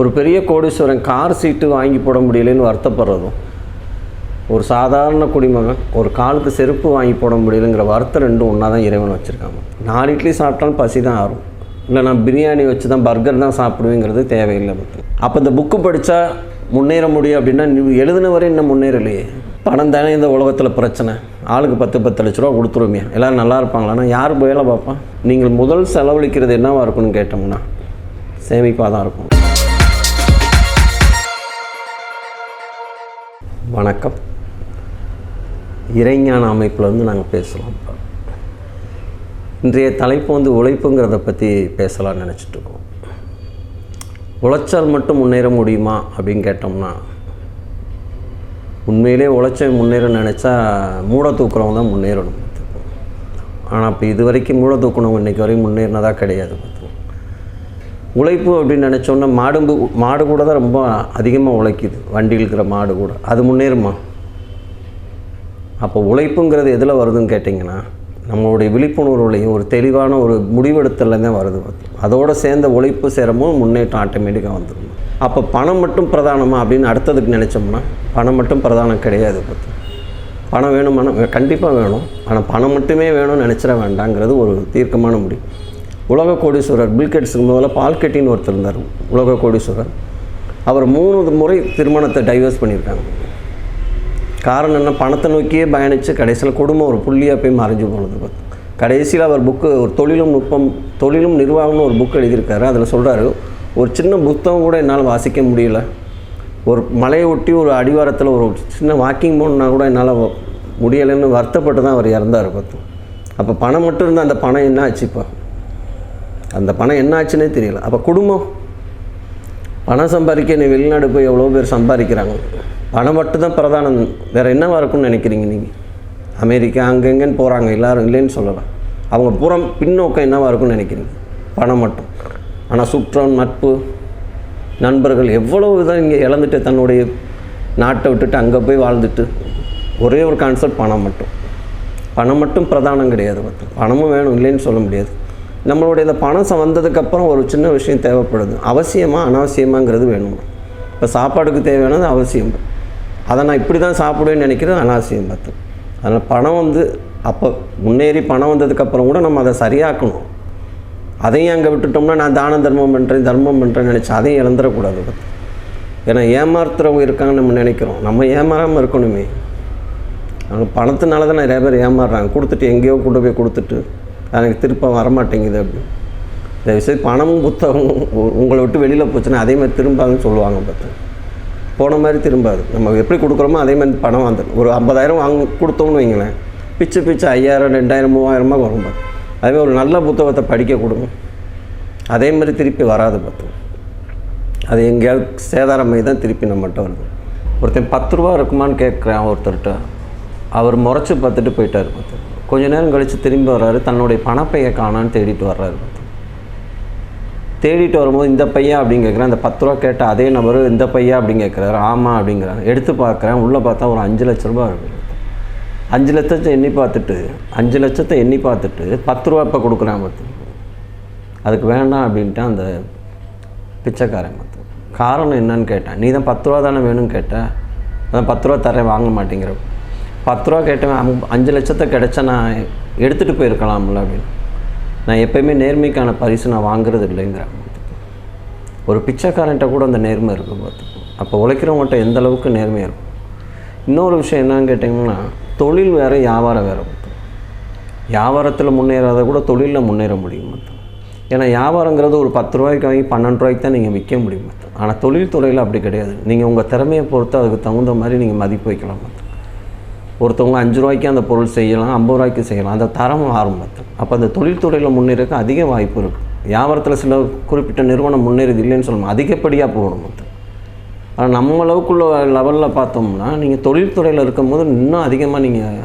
ஒரு பெரிய கோடீஸ்வரன் கார் சீட்டு வாங்கி போட முடியலன்னு வருத்தப்படுறதும் ஒரு சாதாரண குடிமகன் ஒரு காலுக்கு செருப்பு வாங்கி போட முடியலைங்கிற வருத்தம் ரெண்டும் ஒன்றா தான் இறைவன் வச்சுருக்காங்க. நாலு இட்லி சாப்பிட்டாலும் பசி தான் ஆறும். இல்லை நான் பிரியாணி வச்சு தான் பர்கர் தான் சாப்பிடுவேங்கிறது தேவையில்லை பத்து அப்போ இந்த புக்கு படித்தா முன்னேற முடியும் அப்படின்னா நீ எழுதின வரை இன்னும் முன்னேறலையே. பணம் தானே இந்த உலகத்தில் பிரச்சனை. ஆளுக்கு பத்து பத்து லட்ச ரூபா கொடுத்துருமே. எல்லோரும் நல்லா இருப்பாங்களான்னா யார் வேலை பார்ப்பான்? நீங்கள் முதல் செலவழிக்கிறது என்னவாக இருக்கணும்னு கேட்டோம்னா சேமிப்பாக தான் இருக்கும். வணக்கம். இறைஞான அமைப்புலேருந்து நாங்கள் பேசலாம். இன்றைய தலைப்பு வந்து உழைப்புங்கிறத பற்றி பேசலாம்னு நினச்சிட்டு இருக்கோம். உழைச்சால் மட்டும் முன்னேற முடியுமா அப்படின்னு கேட்டோம்னா உண்மையிலே உழைச்ச முன்னேற நினச்சா மூட தூக்குறவங்க தான் முன்னேறணும். ஆனால் இப்போ இது வரைக்கும் மூட தூக்கணவங்க இன்றைக்கி வரையும் முன்னேறினதாக கிடையாது. உழைப்பு அப்படின்னு நினச்சோன்னா மாடும்பு மாடு கூட தான் ரொம்ப அதிகமாக உழைக்குது. வண்டியில் இருக்கிற மாடு கூட. அது முன்னேறுமா? அப்போ உழைப்புங்கிறது எதில் வருதுன்னு கேட்டிங்கன்னா நம்மளுடைய விழிப்புணர்வுலையும் ஒரு தெளிவான ஒரு முடிவெடுத்தல தான் வருது பார்த்து. அதோடு சேர்ந்த உழைப்பு சேரமும் முன்னேற்றம் ஆட்டோமேட்டிக்காக வந்துடும் அப்போ பணம் மட்டும் பிரதானமா அப்படின்னு அடுத்ததுக்கு நினச்சோம்னா பணம் மட்டும் பிரதானம் கிடையாது பார்த்து. பணம் வேணுமானா கண்டிப்பாக வேணும். ஆனால் பணம் மட்டுமே வேணும்னு நினச்சிட வேண்டாங்கிறது ஒரு தீர்க்கமான முடிவு. உலக கோடீஸ்வரர் பில்கெட்ஸுக்கு முதல்ல பால்கெட்டின்னு ஒருத்தர் இருந்தார் உலக கோடீஸ்வரர் அவர் மூணு முறை திருமணத்தை டைவர்ஸ் பண்ணியிருக்காங்க. காரணம் என்ன? பணத்தை நோக்கியே பயணித்து கடைசியில் குடும்பம் ஒரு புள்ளியாக போய் மறைஞ்சு போனது. கடைசியில் அவர் புக்கு ஒரு தொழிலும் நுட்பம் தொழிலும் நிர்வாகம்னு ஒரு புக் எழுதியிருக்காரு. அதில் சொல்கிறாரு ஒரு சின்ன புத்தகம் கூட என்னால் வாசிக்க முடியல. ஒரு மலையை ஒட்டி ஒரு அடிவாரத்தில் ஒரு சின்ன வாக்கிங் போகணுன்னா கூட என்னால் முடியலைன்னு வருத்தப்பட்டு தான் அவர் இறந்தார் பார்த்து. அப்போ பணம் மட்டும் இருந்தால் அந்த பணம் என்ன ஆச்சுப்பா அந்த பணம் என்ன ஆச்சுன்னே தெரியல. அப்போ குடும்பம். பணம் சம்பாதிக்க நீ வெளிநாடு போய் எவ்வளோ பேர் சம்பாதிக்கிறாங்க. பணம் மட்டும் தான் பிரதானம். வேறு என்னவாக இருக்கும்னு நினைக்கிறீங்க நீங்கள் அமெரிக்கா அங்கெங்கன்னு போகிறாங்க எல்லோரும் இல்லைன்னு சொல்லலாம். அவங்க புறம் பின்னோக்கம் என்னவாக இருக்கும்னு நினைக்கிறீங்க? பணம் மட்டும். ஆனால் சுற்றம் நட்பு நண்பர்கள் எவ்வளோ இதை இங்கே இழந்துட்டு தன்னுடைய நாட்டை விட்டுட்டு அங்கே போய் வாழ்ந்துட்டு ஒரே ஒரு கான்செப்ட் பணம் மட்டும். பணம் மட்டும் பிரதானம் கிடையாது. பணமும் வேணும் இல்லைன்னு சொல்ல முடியாது. நம்மளுடைய இந்த பணம் வந்ததுக்கப்புறம் ஒரு சின்ன விஷயம் தேவைப்படுது. அவசியமாக அனாவசியமாங்கிறது வேணும். இப்போ சாப்பாடுக்கு தேவையானது அவசியம். அதை நான் இப்படி தான் சாப்பிடுவேன்னு நினைக்கிறது அனாவசியம் பார்த்து. அதனால் பணம் வந்து அப்போ முன்னேறி பணம் வந்ததுக்கப்புறம் கூட நம்ம அதை சரியாக்கணும். அதையும் அங்கே விட்டுட்டோம்னா நான் தான தர்மம் பண்ணுறேன் தர்மம் பண்ணுறேன்னு நினச்சி அதையும் இழந்துடக்கூடாது பார்த்து. ஏன்னா ஏமாத்துறவங்க இருக்காங்கன்னு நம்ம நினைக்கிறோம். நம்ம ஏமாறாமல் இருக்கணுமே. அவங்க பணத்தினால தான் நிறைய பேர் ஏமாறுறாங்க. கொடுத்துட்டு எங்கேயோ கொண்டு போய் கொடுத்துட்டு எனக்கு திருப்ப வரமாட்டேங்குது அப்படின்னு தயவுசெய்து பணமும் புத்தகமும் உங்களை விட்டு வெளியில் போச்சுன்னா அதே மாதிரி திரும்பாதுன்னு சொல்லுவாங்க பார்த்து போன மாதிரி திரும்பாது. நம்ம எப்படி கொடுக்குறோமோ அதே மாதிரி பணம் வந்துடும் ஒரு ஐம்பதாயிரம் வாங்க கொடுத்தோம்னு வைங்களேன். பிச்சு பிச்சு ஐயாயிரம் ரெண்டாயிரம் மூவாயிரமாக வரும் பார்த்து அதேமாதிரி ஒரு நல்ல புத்தகத்தை படிக்க கொடுங்க. அதே மாதிரி திருப்பி வராது பார்த்து அது எங்கேயாவது சேதாரமாகி தான் திருப்பி நம்மகிட்ட வருது. ஒருத்தன் பத்து ரூபா இருக்குமான்னு கேட்குறேன் ஒருத்தர்கிட்ட. அவர் முறைச்சி பார்த்துட்டு போயிட்டார் பார்த்து கொஞ்ச நேரம் கழித்து திரும்பி வர்றாரு. தன்னுடைய பணப்பையை காணான்னு தேடிட்டு வர்றாரு. தேடிட்டு வரும்போது இந்த பையன் அப்படின்னு கேட்குறேன் அந்த பத்து ரூபா கேட்ட அதே நபர் இந்த பையன் அப்படின்னு கேட்குறாரு ஆமாம் அப்படிங்கிறாரு. எடுத்து பார்க்குறேன். உள்ளே பார்த்தா ஒரு அஞ்சு லட்ச ரூபா இருக்குது அஞ்சு லட்சத்தை எண்ணி பார்த்துட்டு அஞ்சு லட்சத்தை எண்ணி பார்த்துட்டு பத்து ரூபா இப்போ கொடுக்குறேன் பார்த்து. அதுக்கு வேண்டாம் அப்படின்ட்டு அந்த பிச்சைக்காரன் பார்த்து. காரணம் என்னன்னு கேட்டேன். நீ தான் பத்து ரூபா தானே வேணும்னு கேட்டேன் அதான் பத்து ரூபா தரேன் வாங்க மாட்டேங்கிற பத்து ரூபா கேட்டேன் அஞ்சு லட்சத்தை கிடச்சா நான் எடுத்துகிட்டு போயிருக்கலாம்ல அப்படின்னு. நான் எப்போயுமே நேர்மைக்கான பரிசு நான் வாங்குறது இல்லைங்கிறேன் ஒரு பிச்சைக்காரன்ட்ட கூட அந்த நேர்மை இருக்குது பார்த்து அப்போ உழைக்கிறவங்கள்ட்ட எந்த அளவுக்கு நேர்மையாக இருக்கும்? இன்னொரு விஷயம் என்னன்னு கேட்டிங்கன்னா தொழில் வேறு வியாபாரம் வேறு வியாபாரத்தில் முன்னேறாத கூட தொழிலில் முன்னேற முடியும் மொத்தம் ஏன்னா வியாபாரங்கிறது ஒரு பத்து ரூபாய்க்கு வாங்கி பன்னெண்டு ரூபாய்க்கு தான் நீங்கள் விற்க முடியும் மொத்தம் ஆனால் தொழில் துறையில் அப்படி கிடையாது. நீங்கள் உங்கள் திறமையை பொறுத்து அதுக்கு தகுந்த மாதிரி நீங்கள் மதிப்பு வைக்கலாம் மொத்தம் ஒருத்தவங்க அஞ்சு ரூபாய்க்கு அந்த பொருள் செய்யலாம் ஐம்பது ரூபாய்க்கு செய்யலாம். அந்த தரம் ஆரம்பத்தில். அப்போ அந்த தொழில்துறையில் முன்னேறக்கு அதிக வாய்ப்பு இருக்குது வியாபாரத்தில் சில குறிப்பிட்ட நிறுவனம் முன்னேறது இல்லைன்னு சொல்லணும் அதிகப்படியாக போகணும் மொத்தம் ஆனால் நம்ம அளவுக்குள்ள லெவலில் பார்த்தோம்னா நீங்கள் தொழில்துறையில் இருக்கும்போது இன்னும் அதிகமாக நீங்கள்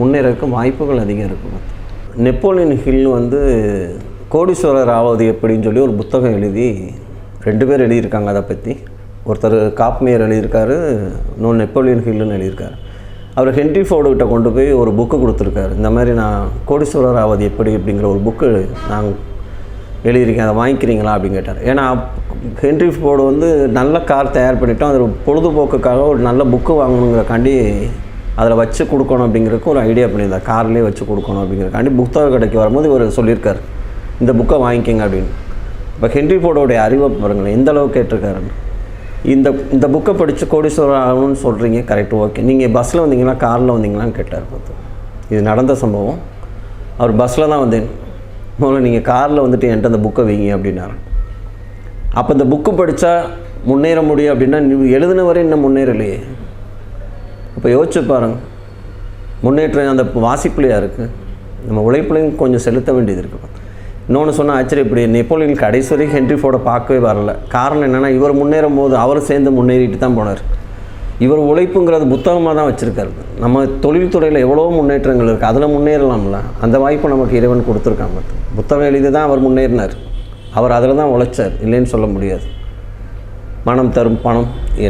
முன்னேறக்கு வாய்ப்புகள் அதிகம் இருக்கும் நெப்போலியன் ஹில் வந்து கோடீஸ்வரர் ஆவது எப்படின்னு சொல்லி ஒரு புத்தகம் எழுதி ரெண்டு பேர் எழுதியிருக்காங்க அதை பற்றி ஒருத்தர் காப்மேயர் எழுதியிருக்காரு இன்னொன்று நெப்போலியன் ஹில்லுன்னு எழுதியிருக்காரு. அவர் ஹென்ரி ஃபோர்டுகிட்ட கொண்டு போய் ஒரு புக்கு கொடுத்துருக்காரு. இந்த மாதிரி நான் கோடீஸ்வரர் ஆவது எப்படி அப்படிங்கிற ஒரு புக்கு நான் எழுதியிருக்கேன். அதை வாங்கிக்கிறீங்களா அப்படின்னு கேட்டார். ஏன்னா ஹென்ரி ஃபோர்டு வந்து நல்ல கார் தயார் பண்ணிட்டோம். அதில் பொழுதுபோக்குக்காக ஒரு நல்ல புக்கு வாங்கணுங்கிறக்காண்டி அதில் வச்சு கொடுக்கணும் அப்படிங்கிறதுக்கு ஒரு ஐடியா பண்ணியிருந்தார். கார்லேயே வச்சு கொடுக்கணும் அப்படிங்கிறக்காண்டி புத்தக கடைக்கு வரும்போது இவர் சொல்லியிருக்கார். இந்த புக்கை வாங்கிக்கிங்க அப்படின்னு. இப்போ ஹென்ரி ஃபோர்டோடைய அறிவை பாருங்களேன். எந்த அளவுக்கு கேட்டிருக்காருன்னு இந்த இந்த புக்கை படித்து கோடீஸ்வரர் ஆகணும்னு சொல்கிறீங்க கரெக்ட் ஓகே நீங்கள் பஸ்ஸில் வந்தீங்களா காரில் வந்தீங்களான்னு கேட்டார் பார்த்து. இது நடந்த சம்பவம். அவர் பஸ்ஸில் தான் வந்தேன். முதல்ல நீங்கள் காரில் வந்துட்டு என்கிட்ட அந்த புக்கை வைங்க அப்படின்னாரு. அப்போ இந்த புக்கு படித்தா முன்னேற முடியும் அப்படின்னா நீ எழுதின வரை இன்னும் முன்னேறலையே. இப்போ யோசிச்சு பாருங்க. முன்னேற்றம் அந்த வாசிப்புலையாக இருக்குது நம்ம உழைப்புலையும் கொஞ்சம் செலுத்த வேண்டியது இருக்குது இன்னொன்று சொன்னால் ஆச்சரியம் இப்படி நெப்போலியன் கடைசி வரைக்கும் ஹென்ரி ஃபோர்டை பார்க்கவே வரல. காரணம் என்னென்னா இவர் முன்னேறும் போது அவர் சேர்ந்து முன்னேறிட்டு தான் போனார். இவர் உழைப்புங்கிறது புத்தகமாக தான் வச்சுருக்காரு. நம்ம தொழில்துறையில் எவ்வளோ முன்னேற்றங்கள் இருக்குது அதில் முன்னேறலாம்ல. அந்த வாய்ப்பு நமக்கு இறைவன் கொடுத்துருக்காங்க. புத்தகம் எழுதி தான் அவர் முன்னேறினார். அவர் அதில் தான் உழைச்சார். இல்லைன்னு சொல்ல முடியாது. மனம் தரும் பணம்.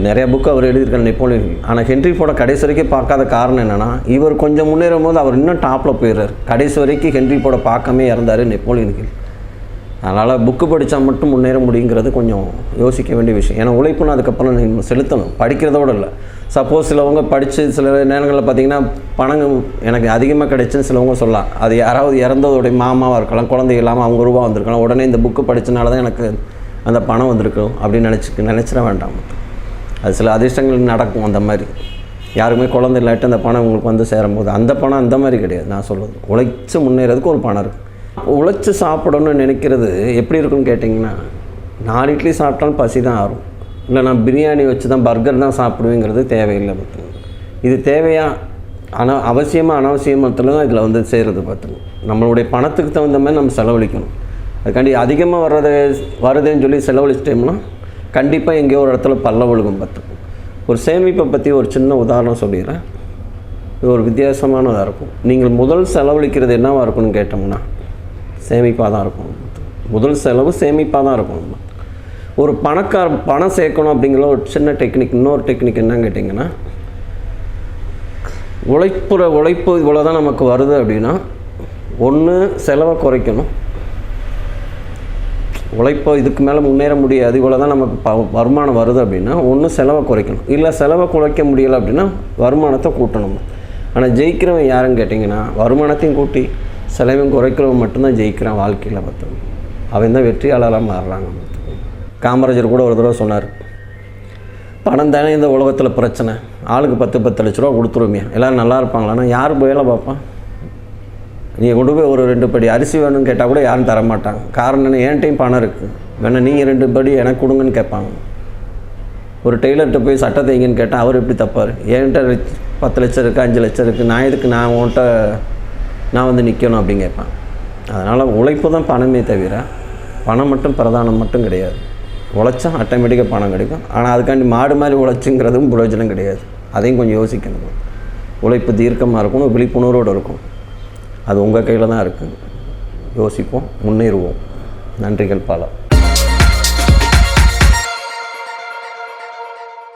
நிறைய புக்கு அவர் எழுதியிருக்கார் நெப்போலியன். ஆனால் ஹென்றி ஃபோர்டை கடைசி வரைக்கும் பார்க்காத காரணம் என்னென்னா இவர் கொஞ்சம் முன்னேறும் போது அவர் இன்னும் டாப்பில் போயிடுறார். கடைசி வரைக்கும் ஹென்றி ஃபோர்டை பார்க்காமே இறந்தார் நெப்போலியன் ஹில் அதனால் புக்கு படித்தா மட்டும் முன்னேற முடியுங்கிறது கொஞ்சம் யோசிக்க வேண்டிய விஷயம். ஏன்னா உழைப்புன்னு அதுக்கப்புறம் நீ செலுத்தணும். படிக்கிறதோடு இல்லை. சப்போஸ் சிலவங்க படித்து சில நேரங்களில் பார்த்தீங்கன்னா பணம் எனக்கு அதிகமாக கிடைச்சுன்னு சிலவங்க சொல்லலாம். அது யாராவது இறந்ததோடைய மாமாவாக இருக்கலாம் குழந்தை இல்லாமல் அவங்க ரூபா வந்திருக்கலாம். உடனே இந்த புக்கு படித்தனால தான் எனக்கு அந்த பணம் வந்திருக்கும் அப்படின்னு நினச்சி நினச்சிட வேண்டாம். அது சில அதிர்ஷ்டங்கள் நடக்கும் அந்த மாதிரி. யாருக்குமே குழந்தை இல்லாட்டி அந்த பணம் உங்களுக்கு வந்து சேரும்போது அந்த பணம் அந்த மாதிரி கிடையாது நான் சொல்கிறது உழைச்சி முன்னேறதுக்கு ஒரு பணம் இருக்குது உழைச்சி சாப்பிடணும்னு நினைக்கிறது எப்படி இருக்குன்னு கேட்டிங்கன்னா நாலு இட்லி சாப்பிட்டாலும் பசி தான் ஆறும். இல்லை நான் பிரியாணி வச்சு தான் பர்கர் தான் சாப்பிடுவேங்கிறது தேவையில்லை பார்த்துங்க இது தேவையா? ஆனால் அவசியமாக அனாவசியமத்தில் தான் இதில் வந்து செய்கிறது பார்த்துங்க நம்மளுடைய பணத்துக்கு தகுந்த மாதிரி நம்ம செலவழிக்கணும். அதுக்காண்டி அதிகமாக வர்றதை வருதுன்னு சொல்லி செலவழிச்சிட்டோம்னா கண்டிப்பாக எங்கேயோ ஒரு இடத்துல பல்ல ஒழுகும் பார்த்துக்கும் ஒரு சேமிப்பை பற்றி ஒரு சின்ன உதாரணம் சொல்லிடுறேன். இது ஒரு வித்தியாசமானதாக இருக்கும். நீங்கள் முதல் செலவழிக்கிறது என்னவாக இருக்கும்னு கேட்டோம்னா சேமிப்பாக தான் இருக்கும். முதல் செலவு சேமிப்பாக தான் இருக்கும். ஒரு பணக்கார பணம் சேர்க்கணும் அப்படிங்கிற ஒரு சின்ன டெக்னிக் இன்னொரு டெக்னிக் என்னன்னு கேட்டிங்கன்னா உழைப்புற உழைப்பு இவ்வளோ தான் நமக்கு வருது அப்படின்னா ஒன்று செலவை குறைக்கணும். உழைப்போ இதுக்கு மேலே முன்னேற முடியாது. இவ்வளோ தான் நமக்கு ப வருமானம் வருது அப்படின்னா ஒன்று செலவை குறைக்கணும். இல்லை செலவை குறைக்க முடியலை அப்படின்னா வருமானத்தை கூட்டணும். ஆனால் ஜெயிக்கிறவன் யாருன்னு கேட்டிங்கன்னா வருமானத்தையும் கூட்டி செலவையும் குறைக்கிறவன் மட்டும்தான் ஜெயிக்கிறான் வாழ்க்கையில் பார்த்தோம். அவன் தான் வெற்றியாளராக மாறுறாங்க. காமராஜர் கூட ஒரு தடவை சொன்னார் பணம் தானே இந்த உலகத்தில் பிரச்சனை. ஆளுக்கு பத்து பத்து லட்ச ரூபா கொடுத்துருமே எல்லோரும் நல்லா இருப்பாங்களான்னா யார் வேலை பார்ப்பான்? நீங்கள் கொண்டு போய் ஒரு ரெண்டு படி அரிசி வேணும்னு கேட்டால் கூட யாரும் தர மாட்டாங்க காரணம் என்ன? என்கிட்டையும் பணம் இருக்குது வேணால் நீங்கள் ரெண்டு படி எனக்கு கொடுங்கன்னு கேட்பாங்க. ஒரு டெய்லர்கிட்ட போய் சட்டை தைங்கன்னு கேட்டால் அவர் எப்படி தப்பார்? என்கிட்ட பத்து லட்சம் இருக்குது அஞ்சு லட்சம் இருக்குது நான் எதுக்கு நான் உன்கிட்ட நான் வந்து நிற்கணும் அப்படின்னு கேட்பேன் அதனால் உழைப்பு தான் பணமே தவிர பணம் மட்டும் பிரதானம் மட்டும் கிடையாது. உழைச்சா ஆட்டோமேட்டிக்காக பணம் கிடைக்கும். ஆனால் அதுக்காண்டி மாடு மாதிரி உழைச்சுங்கிறதும் பிரயோஜனம் கிடையாது. அதையும் கொஞ்சம் யோசிக்கணும். உழைப்பு தீர்க்கமாக இருக்கணும் விழிப்புணர்வோடு இருக்கும் அது உங்கள் கையில் தான் இருக்குது யோசிப்போம் முன்னேறுவோம். நன்றிகள் பல.